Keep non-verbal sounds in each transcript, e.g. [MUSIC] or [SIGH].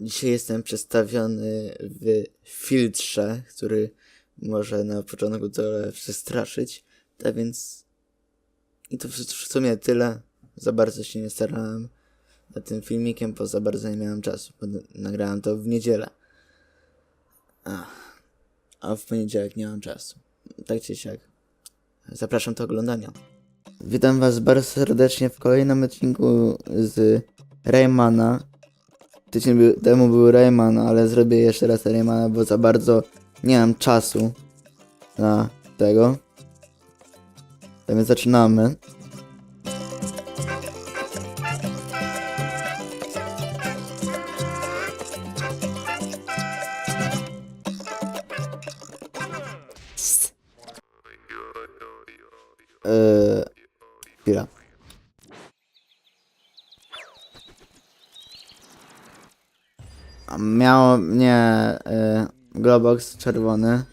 Dzisiaj jestem przedstawiony w filtrze, który może na początku trochę przestraszyć. Tak więc. I to w sumie tyle. Za bardzo się nie starałem nad tym filmikiem, bo za bardzo nie miałem czasu. Bo nagrałem to w niedzielę. Ach. A w poniedziałek nie mam czasu. Tak czy siak. Zapraszam do oglądania. Witam Was bardzo serdecznie w kolejnym odcinku z Raymana. Tydzień był, temu był Rayman, ale zrobię jeszcze raz Raymana, bo za bardzo nie mam czasu na tego. Tak więc zaczynamy. Eee, chwila. A Miało mnie y, Globox czerwony.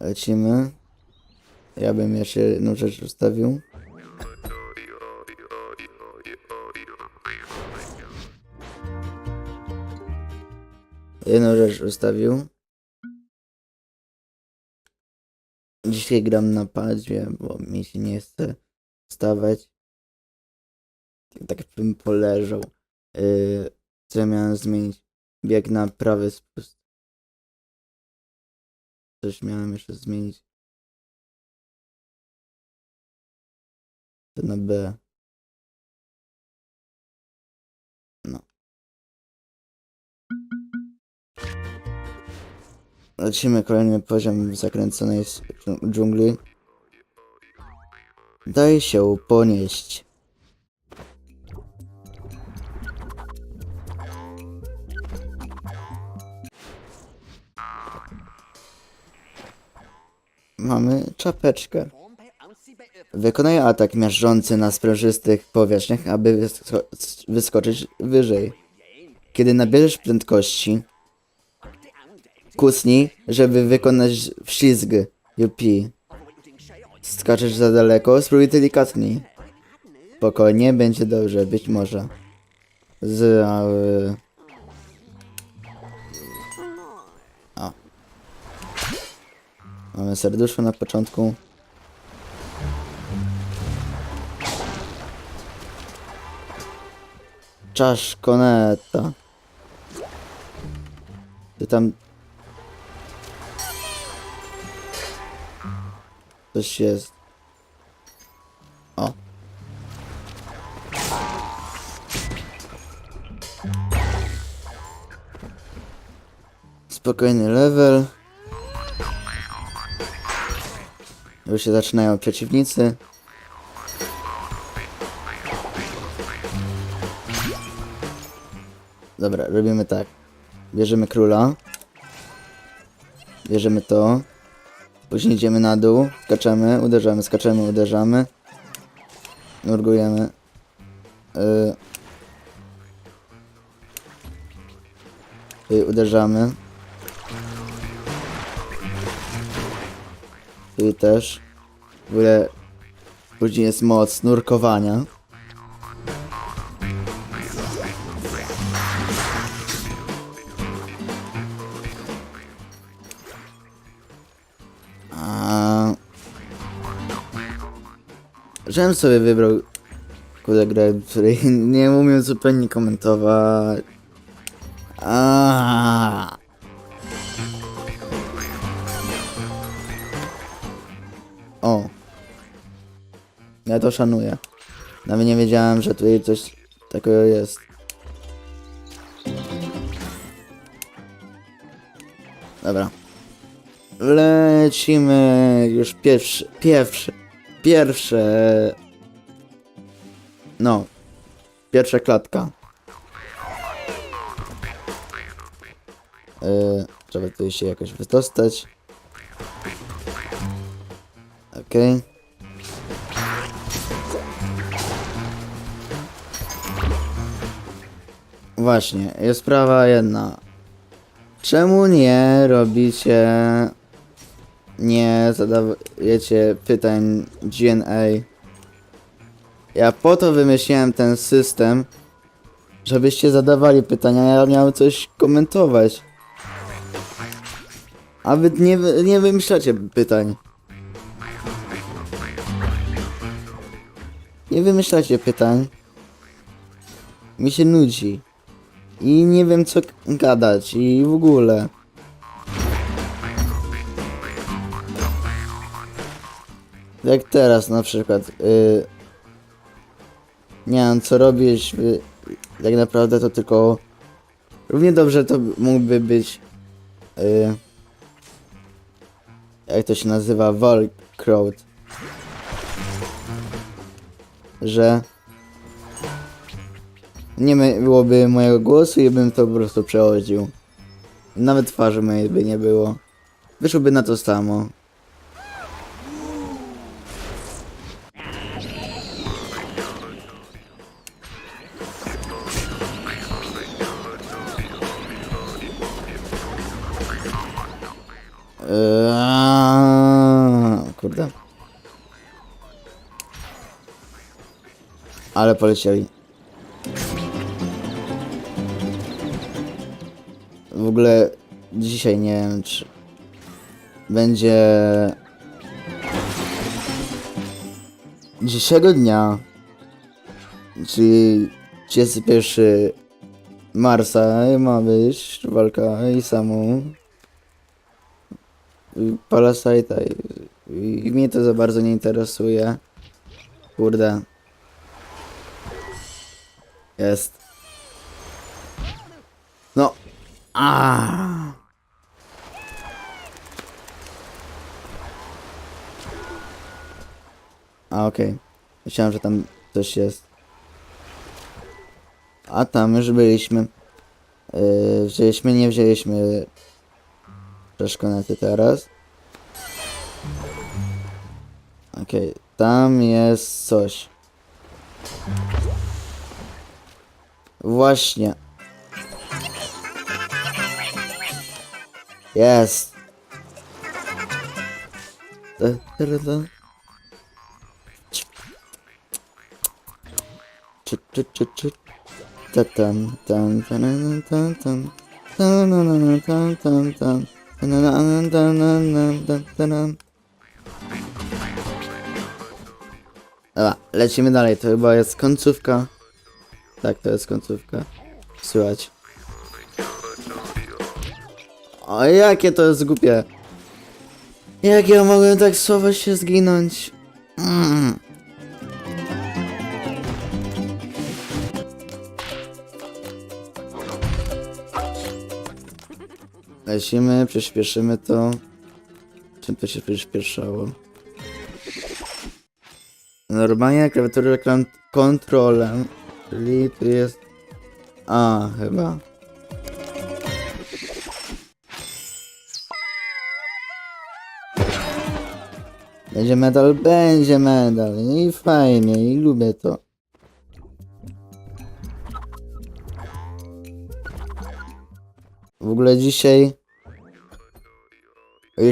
Lecimy. Ja bym jeszcze jedną rzecz ustawił. Jedną rzecz ustawił. Dzisiaj gram na padzie, bo mi się nie chce wstawać. Tak bym poleżał. Yy, co ja miałem zmienić? Bieg na prawy spust. Coś miałem jeszcze zmienić. To na B. Lecimy kolejny poziom w zakręconej dżungli. Daj się ponieść. Mamy czapeczkę. Wykonaj atak miażdżący na sprężystych powierzchniach, aby wysko- wyskoczyć wyżej. Kiedy nabierzesz prędkości, Kucnij, żeby wykonać wślizg. Jupi. Skaczesz za daleko, spróbuj delikatniej. Spokojnie, będzie dobrze, być może. Z... A, y... o. Mamy serduszko na początku. Czaszkoneta. Ty tam Coś jest. O. Spokojny level. Już się zaczynają przeciwnicy. Dobra, robimy tak. Bierzemy króla. Bierzemy to. Później idziemy na dół, skaczemy, uderzamy, skaczemy, uderzamy. Nurgujemy. Yy. Tutaj uderzamy. Tu też. W ogóle później jest moc nurkowania. Żebym sobie wybrał kurde grę, której [LAUGHS] nie umiem zupełnie komentować. A. O. Ja to szanuję. Nawet nie wiedziałem, że tutaj coś takiego jest. Dobra. Lecimy już pierwszy, pierwszy, pierwsze. No, pierwsza klatka. Yy, trzeba tutaj się jakoś wydostać. Okej. Właśnie, jest sprawa jedna. Czemu nie robicie nie zadajecie pytań GNA. Ja po to wymyśliłem ten system, żebyście zadawali pytania, ja miałem coś komentować. A wy nie, nie wymyślacie pytań. Nie wymyślacie pytań. Mi się nudzi. I nie wiem co gadać i w ogóle. Jak teraz na przykład. y, nie wiem co robisz. y, tak naprawdę to tylko. Równie dobrze to mógłby być. y, jak to się nazywa? Volcroat. Że. Nie byłoby mojego głosu i bym to po prostu przechodził. Nawet twarzy mojej by nie było. Wyszłoby na to samo. Ale polecieli. W ogóle dzisiaj nie wiem, czy będzie dzisiejszego dnia, czyli 31 marca ma być walka i samą i Parasite'a i, i mnie to za bardzo nie interesuje. Kurde. Jest. No. A. A okej. Myślałem, że tam coś jest. A tam już byliśmy. Yy, wzięliśmy, nie wzięliśmy przeszkonety teraz. Okej, tam jest coś. Właśnie. Jest. Dobra, lecimy dalej, to chyba jest końcówka. Tak, to jest końcówka. Słychać. O, jakie to jest głupie. Jak ja mogłem tak słowo się zginąć? Mm. Lecimy, przyspieszymy to. Czym to się przyspieszało? Normalnie klawiaturę klan- kontrolem, czyli tu jest... A, chyba. Będzie medal? Będzie medal. I fajnie, i lubię to. W ogóle dzisiaj,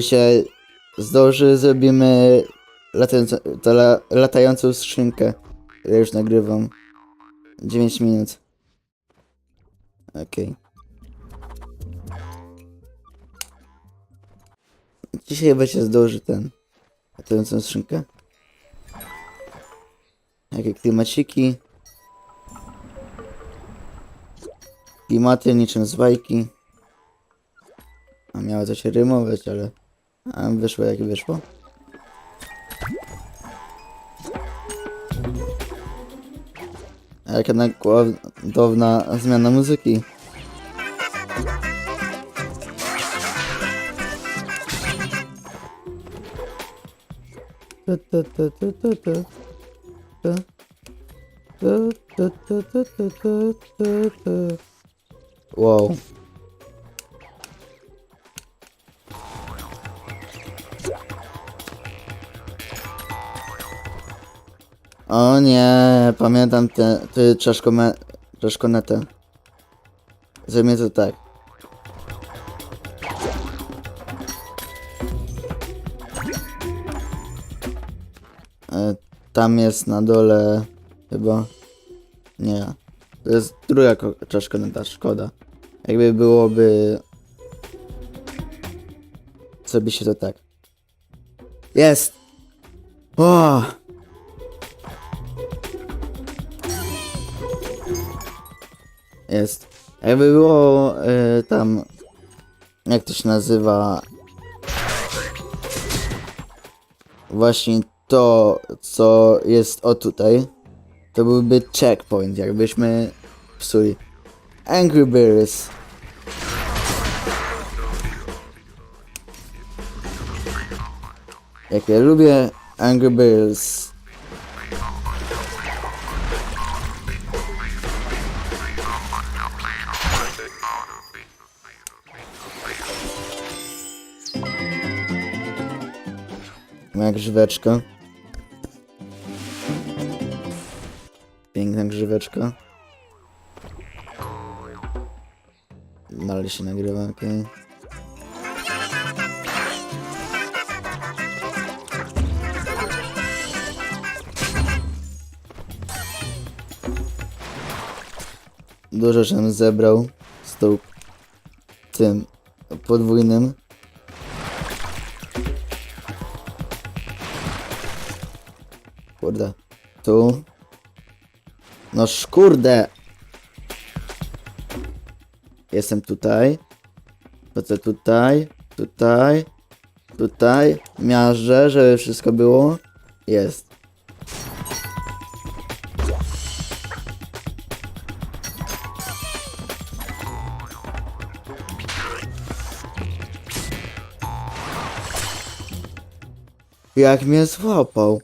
się zdąży, zrobimy latającą, la, latającą skrzynkę. Ja już nagrywam. 9 minut. Okej. Dzisiaj chyba się zdąży ten latającą skrzynkę. Jakie klimaciki. Klimaty niczym z bajki. A miało coś rymować, ale... A wyszło jak wyszło. É que na co Erika Nekovna zmianamos aqui. Uau. O nie, pamiętam te, te czaszkome, czaszkonetę. Zrobimy to tak. E, tam jest na dole chyba. Nie. To jest druga ko- czaszka ta szkoda. Jakby byłoby. Zrobi się to tak. Jest! O! Jest. Jakby było y, tam. Jak to się nazywa? Właśnie to, co jest o tutaj. To byłby checkpoint, jakbyśmy psuli. Angry Birds. Jak ja lubię Angry Birds. Grzyweczka. Piękna grzyweczka. Dalej się nagrywa, okej. Dużo żem zebrał z tą tym podwójnym. Kurde. Tu. No szkurde. Jestem tutaj. Lecę tutaj. Tutaj. Tutaj. Miażdżę, żeby wszystko było. Jest. Jak mnie złapał.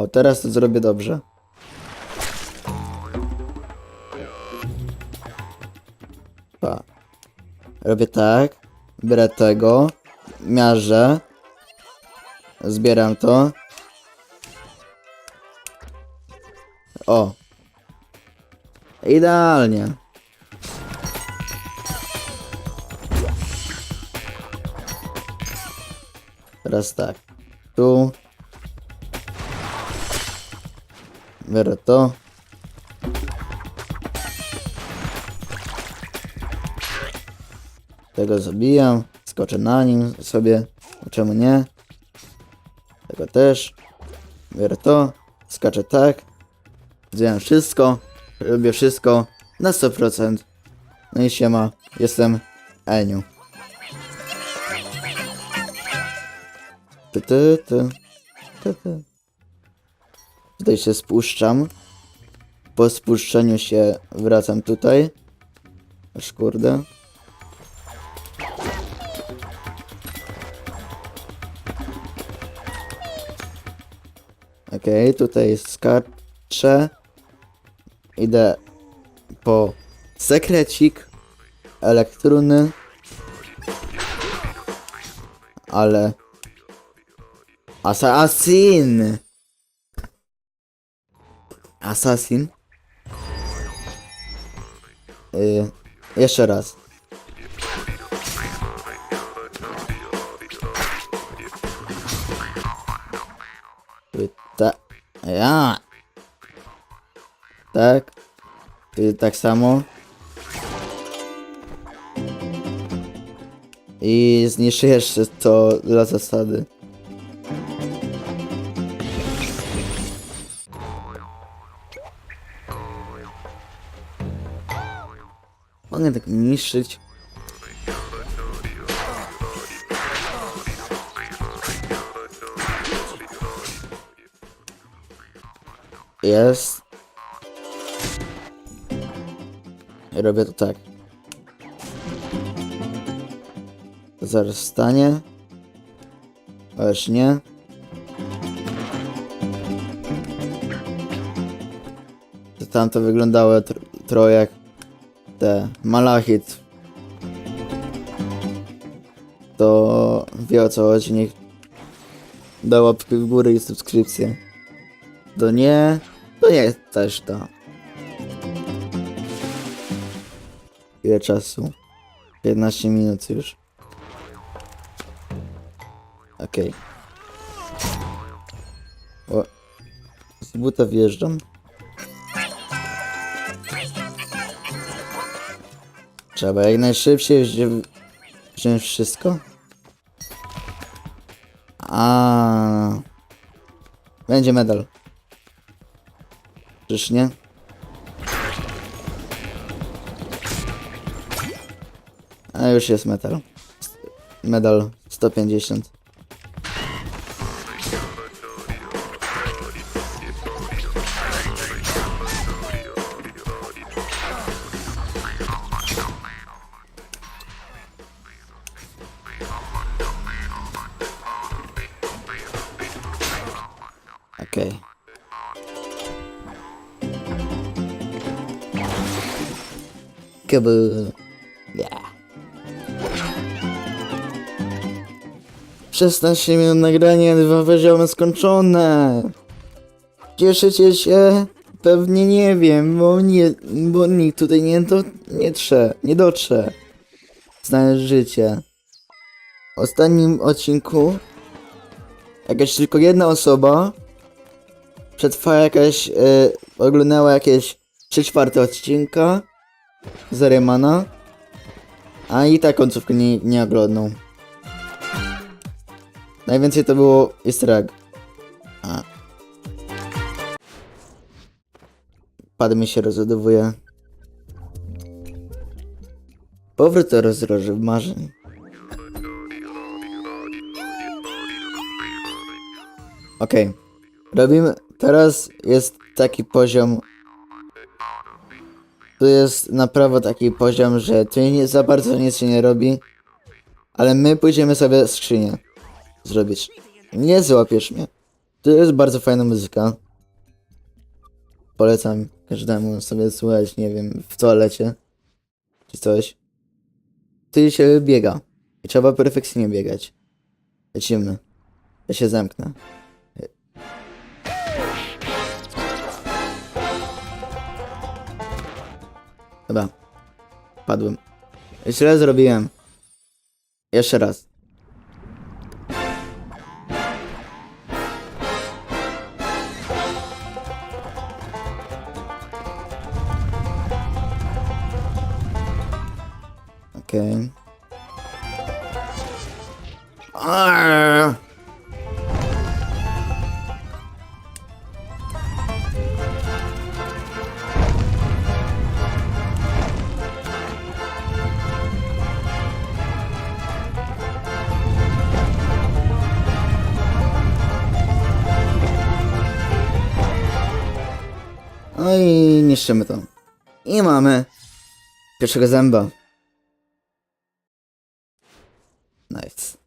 O, teraz to zrobię dobrze. Pa. Robię tak. Biorę tego. Miażdżę. Zbieram to. O. Idealnie. Teraz tak. Tu. Biorę to. Tego zabijam. Skoczę na nim sobie. Czemu nie? Tego też. Biorę to. Skaczę tak. Zbieram wszystko. Robię wszystko na 100%. No i siema. Jestem Eniu. Ty, ty, ty. Ty, ty. Tutaj się spuszczam. Po spuszczeniu się wracam tutaj. Aż kurde. Okej, tutaj skaczę. Idę po sekrecik, elektruny. Ale... Assassin! Assassin? Y, jeszcze raz. Y, Ta, ja. Tak. Y, tak samo. I zniszczę jeszcze to dla zasady. Mogę tak niszczyć. Jest. Robię to tak. Zaraz wstanie. Ależ nie. Tam to wyglądało tr- trochę te Malachit. To wie o co chodzi, niech da łapkę w górę i subskrypcję. To nie, to nie też to. Ile czasu? 15 minut już. Okej. O. Z buta wjeżdżam. Trzeba jak najszybciej wzi- wziąć wszystko. A. Będzie medal. Czyż nie? A już jest medal. Medal 150. Kabel. Yeah. 16 minut nagrania, dwa poziomy skończone. Cieszycie się? Pewnie nie wiem, bo nie, bo nikt tutaj nie, do, nie trze, nie dotrze. Znaleźć życie. W ostatnim odcinku jakaś tylko jedna osoba przetrwała jakaś, e, oglądała jakieś 3 czwarte odcinka z Remana, a i tak końcówkę nie, nie oglądał. Najwięcej to było easter. A. Pad mi się rozładowuje. Powrót do rozdroży marzeń. Okej. Robimy... Teraz jest taki poziom... Tu jest na prawo taki poziom, że tu nie za bardzo nic się nie robi. Ale my pójdziemy sobie skrzynię zrobić. Nie złapiesz mnie. To jest bardzo fajna muzyka. Polecam każdemu sobie słuchać, nie wiem, w toalecie. Czy coś. Tu się biega. I trzeba perfekcyjnie biegać. Lecimy. Ja się zamknę. Chyba. Padłem. Źle zrobiłem. Jeszcze raz. Niszczymy to. I mamy pierwszego zęba. Nice.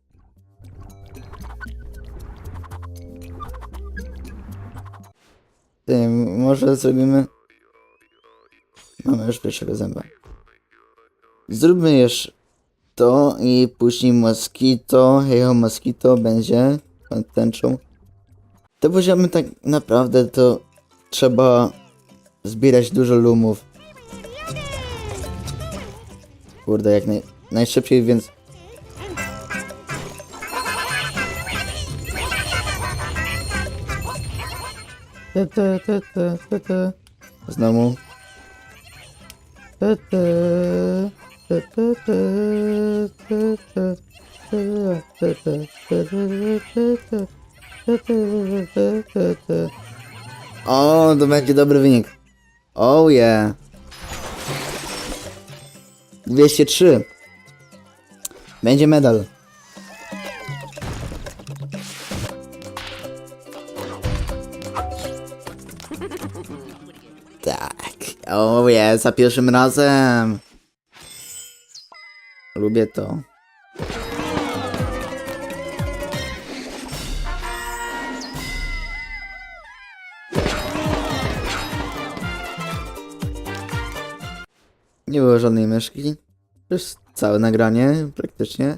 Ty, może zrobimy... Mamy już pierwszego zęba. Zróbmy jeszcze to i później Mosquito, Hejo Mosquito będzie tęczą. Te poziomy tak naprawdę to trzeba zbierać dużo lumów. Kurde, jak naj, najszybciej, więc... Znowu. O, to będzie dobry wynik. Oh yeah. 203. Będzie medal. Tak. O je, za pierwszym razem. Lubię to. było żadnej myszki. Przez całe nagranie praktycznie.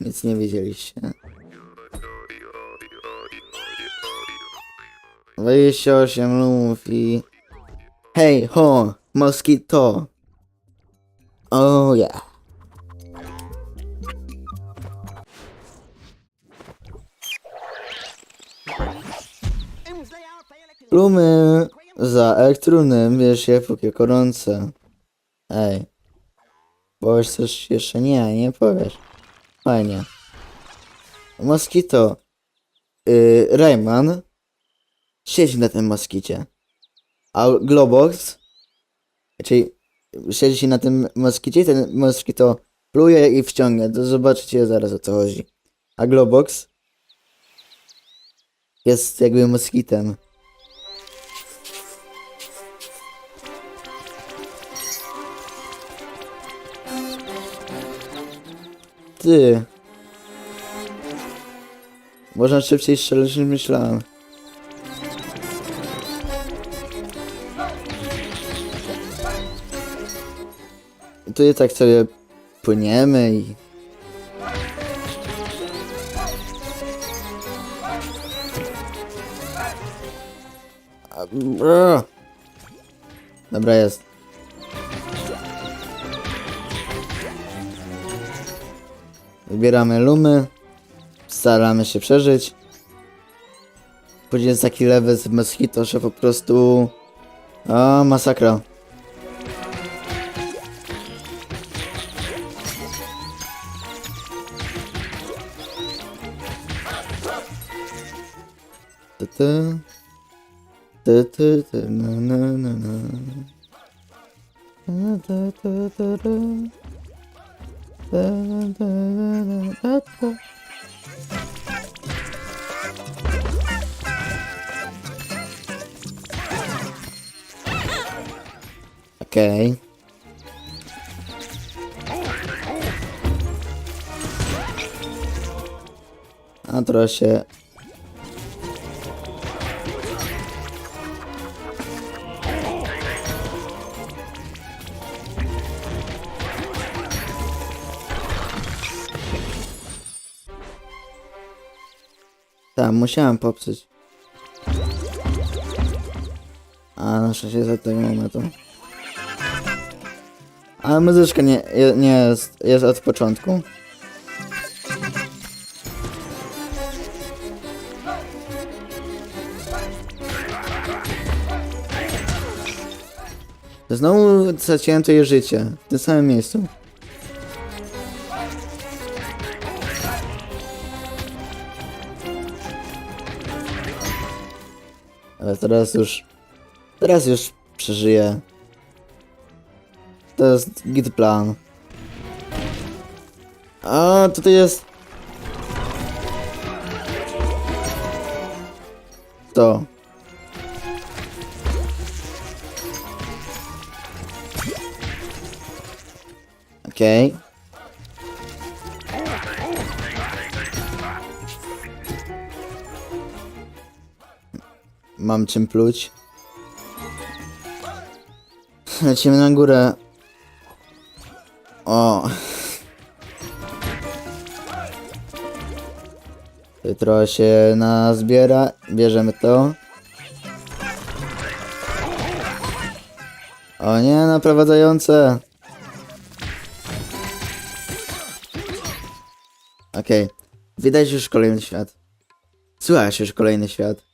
Nic nie wiedzieliście. Wyjście 8 lumów i... Hej, ho! Moskito! Oh yeah! Blumy! Za elektrunem, wiesz, się póki gorące. Ej. Powiesz coś jeszcze? Nie, nie powiesz. Fajnie. Moskito. Yy, Rayman siedzi na tym moskicie. A Globox, czyli siedzi na tym moskicie ten moskito pluje i wciąga. To zobaczycie zaraz o co chodzi. A Globox jest jakby moskitem. Ty. Można szybciej strzelać niż myślałem. I tak sobie płyniemy i... Dobra jest. Wybieramy lumy. Staramy się przeżyć. Później jest taki level z Mosquito, że po prostu... A, masakra. Ty, ty. Ty, ty, ty, na, na, na, na. Ta, ta, ta, ta, ta. Okej. A trochę się... Tak, musiałem popsuć. A na szczęście za tego momentu. Ale muzyczka nie, nie jest, jest od początku. Znowu to życie. W tym samym miejscu. Ale teraz już... Teraz już przeżyję. To jest git plan. A tutaj jest... To. Okej. Mam czym pluć. Lecimy na górę. O. Tu Trochę się nazbiera. Bierzemy to. O nie, naprowadzające. Okej. Widać już kolejny świat. Słychać już kolejny świat.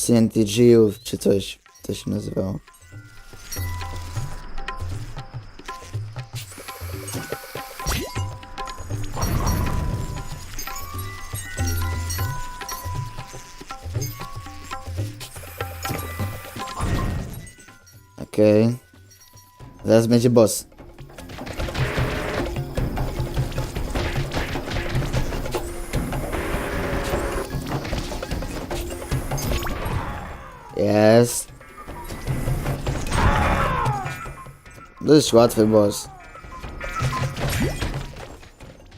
Pustynia Digijów, czy coś. To się nazywało. Okej. Zaraz będzie boss. Jest. Dość łatwy boss.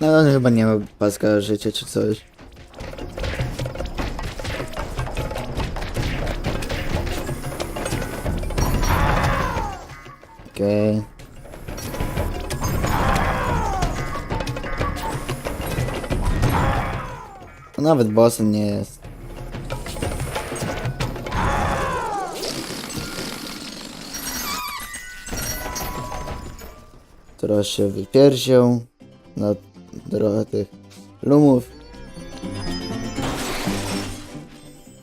No on chyba nie ma paska życia czy coś. Okej. To nawet bossem nie jest. Trochę się wypierdział na trochę tych lumów.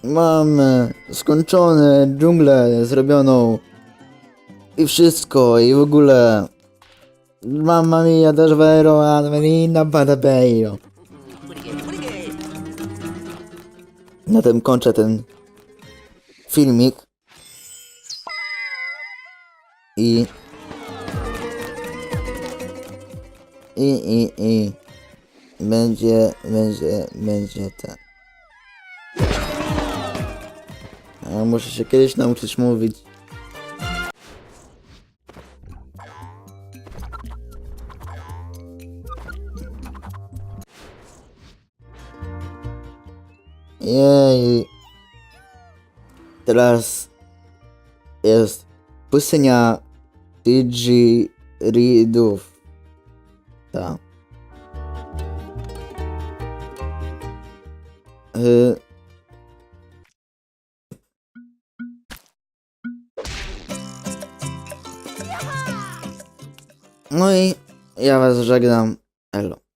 Mamy skończone dżunglę zrobioną. I wszystko, i w ogóle. Mamma mia, też vero, Adelina Badabeiro. Na tym kończę ten filmik. I... I, i, i... Będzie, będzie, będzie ten... Ja muszę się kiedyś nauczyć mówić. Jej. Teraz jest pustynia Didgeridów. Tak. No i ja was żegnam. Elo.